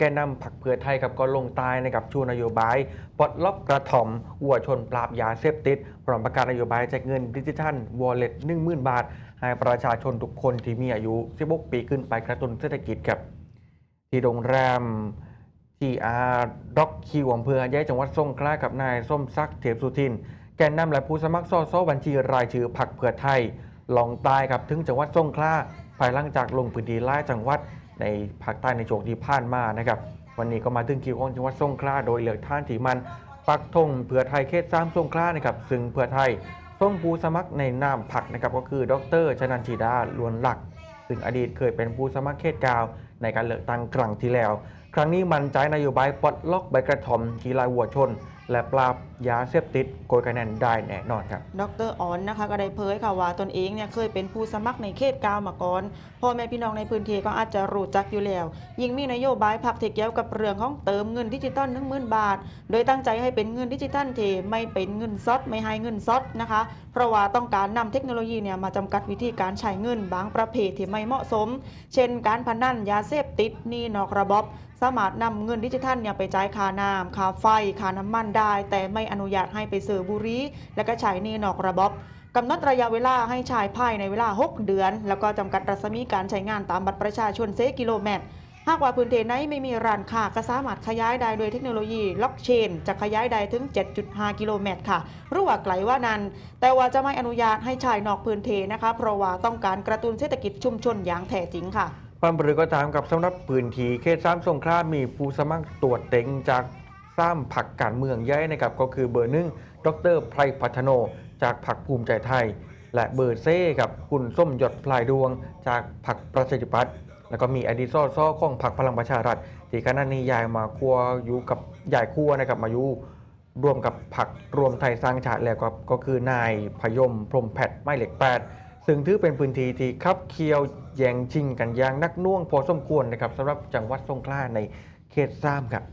แกนนำผักเพื่อไทยครับก็ลงใตายนะครับชูนโยบายปลดล็อกกระถ่อมวัวชนปราบยาเสพติดพร้อมประกาศนโยบายแจกเงินดิจิทัลวอลเล็ต10,000บาท ให้ประชาชนทุกคนที่มีอายุ 16 ปีขึ้นไปกระตุ้นเศรษฐกิจครับที่โรงแรมที่อาด็อกคิวอำเภอแย่จังหวัดสงขลากับนายส้มซักเทพสุทิน แกนนำและผู้สมัครสอสอบัญชีรายชื่อผักเพื่อไทย ลองใตายครับถึงจังหวัดสงขลาภายหลังจากลงพื้นที่หลายจังหวัดในภาคใต้ในช่วงที่ผ่านมานะครับวันนี้ก็มาถึงคิวของจังหวัดสงขลาโดยเหลือกท่านที่มันปักธงเพื่อไทยเขตสามสงขลานะครับซึ่งเพื่อไทยส่งผู้สมัครในนามผักนะครับก็คือดรชนันชีดาลวนหลัก ซึ่งอดีตเคยเป็นผู้สมัครเขตกาวในการเลือกตั้งครั้งที่แล้ว ครั้งนี้มันใจนโยบายปลดล็อกใบกระท่อมกีฬาวัวชน และปราบยาเสพติดโกยคะแนนได้แน่นอนครับ ดรออนนะคะก็ได้เผยค่ะว่าตนเองเนี่ยเคยเป็นผู้สมัครในเขตกาวมาก่อนพ่อแม่พี่น้องในพื้นที่ก็อาจจะรู้จักอยู่แล้ว ยิ่งมีนโยบายผักเทเกี่ยวกับเรื่องของเติมเงินดิจิตอลหนึ่งหมื่นบาท โดยตั้งใจให้เป็นเงินดิจิตอลเทไม่เป็นเงินซดไม่ให้เงินซดนะคะ เพราะว่าต้องการนำเทคโนโลยีเนี่ยมาจำกัดวิธีการใช้เงินบางประเภทที่ไม่เหมาะสม เช่น การพนันยาเสพติดนี่นอกระบบ สามารถนำเงินดิจิทัลเนี่ยไปจ่ายค่าน้ำค่าไฟค่าน้ำมันได้แต่ไม่อนุญาตให้ไปซื้อบุรีและก็ใช้นี่นอกระบบกำหนดระยะเวลาให้ใช้ภายในเวลา 6 เดือน แล้วก็จำกัดรัศมีการใช้งานตามบัตรประชาชนเซกิโลเมตร หากว่าพื้นที่ไหนไม่มีร้านค้าก็สามารถขยายได้โดยเทคโนโลยีล็อกเชน จะขยายได้ถึง 7.5 กิโลเมตรค่ะหรือว่าไกลว่านั้น แต่ว่าจะไม่อนุญาตให้ใช้นอกพื้นที่นะคะ เพราะว่าต้องการกระตุ้นเศรษฐกิจชุมชนอย่างแท้จริงค่ะความบริก็ตามกับสำหรับพื้นที่เขตสามสงขลามีผู้สมัครตรวจเต็งจาก สามผักการเมืองใหญ่นะครับก็คือเบอร์หนึ่งดรไพรพัฒโน จากผักภูมิใจไทย และเบอร์เซ่กับคุณส้มหยดพลายดวง จากผักประชาธิปัตย์แล้วก็มีอดีตสสของผักพลังประชารัฐที่คณะนี้ย้ายมาครัวอยู่กับย้ายครัวนะครับมาอยู่ร่วมกับผักรวมไทยสร้างชาติแล้วก็ก็คือนายพยมพรมแพทย์ไม่เหล็กแปดซึ่งถือเป็นพื้นที่ที่คับเคียวแย่งชิงกันอย่างนักน่วงพอสมควรนะครับสำหรับจังหวัดสงขลาในเขตสามครับ